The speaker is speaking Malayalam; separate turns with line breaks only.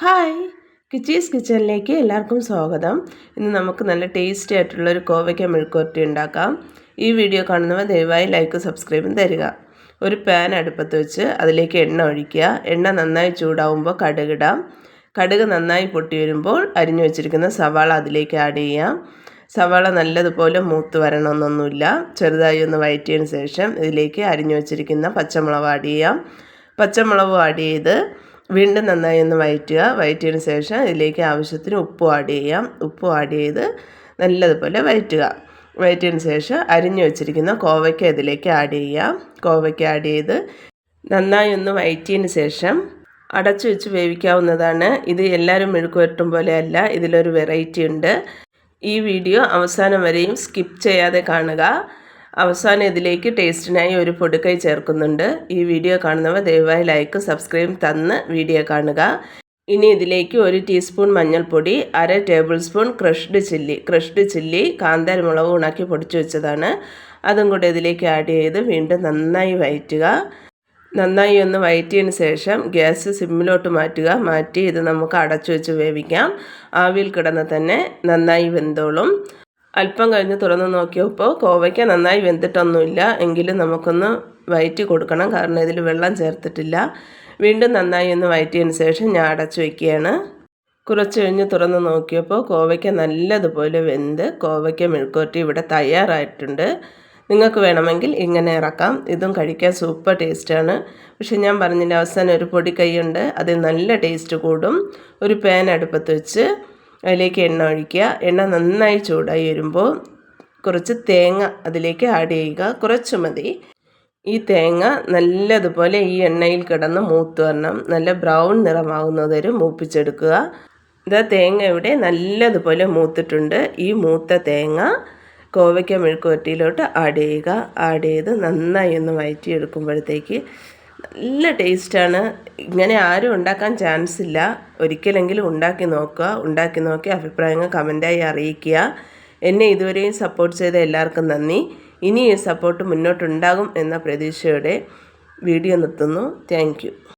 ഹായ്. കിച്ചീസ് കിച്ചണിലേക്ക് എല്ലാവർക്കും സ്വാഗതം. ഇന്ന് നമുക്ക് നല്ല ടേസ്റ്റി ആയിട്ടുള്ള ഒരു കോവയ്ക്ക മെഴുക്കുവരട്ടി ഉണ്ടാക്കാം. ഈ വീഡിയോ കാണുന്നവർ ദയവായി ലൈക്ക് സബ്സ്ക്രൈബും തരിക. ഒരു പാൻ അടുപ്പത്ത് വെച്ച് അതിലേക്ക് എണ്ണ ഒഴിക്കുക. എണ്ണ നന്നായി ചൂടാവുമ്പോൾ കടുകിടാം കടുക് നന്നായി പൊട്ടി വരുമ്പോൾ അരിഞ്ഞു വെച്ചിരിക്കുന്ന സവാള അതിലേക്ക് ആഡ് ചെയ്യാം. സവാള നല്ലതുപോലെ മൂത്ത് വരണമെന്നൊന്നുമില്ല. ചെറുതായി ഒന്ന് വയറ്റിയതിന് ശേഷം ഇതിലേക്ക് അരിഞ്ഞു വെച്ചിരിക്കുന്ന പച്ചമുളക് ആഡ് ചെയ്യാം. പച്ചമുളക് ആഡ് ചെയ്ത് വീണ്ടും നന്നായി ഒന്ന് വയറ്റുക. വയറ്റിയതിന് ശേഷം ഇതിലേക്ക് ആവശ്യത്തിന് ഉപ്പ് ആഡ് ചെയ്യാം. ഉപ്പ് ആഡ് ചെയ്ത് നല്ലതുപോലെ വയറ്റുക. വയറ്റിയതിന് ശേഷം അരിഞ്ഞു വെച്ചിരിക്കുന്ന കോവയ്ക്ക ഇതിലേക്ക് ആഡ് ചെയ്യാം. കോവയ്ക്ക ആഡ് ചെയ്ത് നന്നായി ഒന്ന് വയറ്റിയതിന് ശേഷം അടച്ചു വെച്ച് വേവിക്കാവുന്നതാണ്. ഇത് എല്ലാവരും മെഴുക്കുവരട്ടും പോലെയല്ല. ഇതിലൊരു വെറൈറ്റി ഉണ്ട്. ഈ വീഡിയോ അവസാനം വരെയും സ്കിപ്പ് ചെയ്യാതെ കാണുക. അവസാനം ഇതിലേക്ക് ടേസ്റ്റിനായി ഒരു പൊടുക്കൈ ചേർക്കുന്നുണ്ട്. ഈ വീഡിയോ കാണുന്നവർ ദയവായി ലൈക്ക് സബ്സ്ക്രൈബ് തന്ന് വീഡിയോ കാണുക. ഇനി ഇതിലേക്ക് ഒരു ടീസ്പൂൺ മഞ്ഞൾപ്പൊടി അര tablespoon crushed chilli crushed chilli കാന്താരി മുളക് ഉണക്കി പൊടിച്ചു വെച്ചതാണ്. അതും കൂടെ ഇതിലേക്ക് ആഡ് ചെയ്ത് വീണ്ടും നന്നായി വയറ്റുക. നന്നായി ഒന്ന് വയറ്റിയതിന് ശേഷം ഗ്യാസ് സിമ്മിലോട്ട് മാറ്റുക. മാറ്റി ഇത് നമുക്ക് അടച്ചു വെച്ച് വേവിക്കാം. ആവിയിൽ കിടന്ന് തന്നെ നന്നായി വെന്തോളും. അല്പം കഴിഞ്ഞ് തുറന്ന് നോക്കിയപ്പോൾ കോവയ്ക്ക നന്നായി വെന്തിട്ടൊന്നുമില്ല. എങ്കിലും നമുക്കൊന്ന് വയറ്റി കൊടുക്കണം. കാരണം ഇതിൽ വെള്ളം ചേർത്തിട്ടില്ല. വീണ്ടും നന്നായി ഒന്ന് വയറ്റിയതിന് ശേഷം ഞാൻ അടച്ചു വയ്ക്കുകയാണ് കുറച്ച് കഴിഞ്ഞ് തുറന്ന് നോക്കിയപ്പോൾ കോവയ്ക്ക നല്ലതുപോലെ വെന്ത് കോവയ്ക്ക മെഴുക്കോറ്റി ഇവിടെ തയ്യാറായിട്ടുണ്ട്. നിങ്ങൾക്ക് വേണമെങ്കിൽ ഇങ്ങനെ ഇറക്കാം. ഇതും കഴിക്കാൻ സൂപ്പർ ടേസ്റ്റാണ്. പക്ഷെ ഞാൻ പറഞ്ഞില്ല അവസാനം ഒരു പൊടി കൈയുണ്ട് അതിൽ നല്ല ടേസ്റ്റ് കൂടും. ഒരു പാൻ അടുപ്പത്ത് വെച്ച് അതിലേക്ക് എണ്ണ ഒഴിക്കുക. എണ്ണ നന്നായി ചൂടായി വരുമ്പോൾ കുറച്ച് തേങ്ങ അതിലേക്ക് ആഡ് ചെയ്യുക. കുറച്ച് മതി. ഈ തേങ്ങ നല്ലതുപോലെ ഈ എണ്ണയിൽ കിടന്ന് മൂത്ത് വരണം. നല്ല ബ്രൗൺ നിറമാകുന്നത് വരെ മൂപ്പിച്ചെടുക്കുക. ഇതാ തേങ്ങ ഇവിടെ നല്ലതുപോലെ മൂത്തിട്ടുണ്ട്. ഈ മൂത്ത തേങ്ങ കോവയ്ക്ക മെഴുക്കുവരട്ടിയിലോട്ട് ആഡ് ചെയ്യുക. ആഡ് ചെയ്ത് നന്നായി ഒന്ന് വയറ്റിയെടുക്കുമ്പോഴത്തേക്ക് നല്ല ടേസ്റ്റാണ്. ഇങ്ങനെ ആരും ഉണ്ടാക്കാൻ ചാൻസ് ഇല്ല ഒരിക്കലെങ്കിലും ഉണ്ടാക്കി നോക്കുക. ഉണ്ടാക്കി നോക്കി അഭിപ്രായങ്ങൾ കമന്റായി അറിയിക്കുക. എന്നെ ഇതുവരെയും സപ്പോർട്ട് ചെയ്ത എല്ലാവർക്കും നന്ദി. ഇനി ഈ സപ്പോർട്ട് മുന്നോട്ടുണ്ടാകും എന്ന പ്രതീക്ഷയോടെ വീഡിയോ നിർത്തുന്നു. താങ്ക്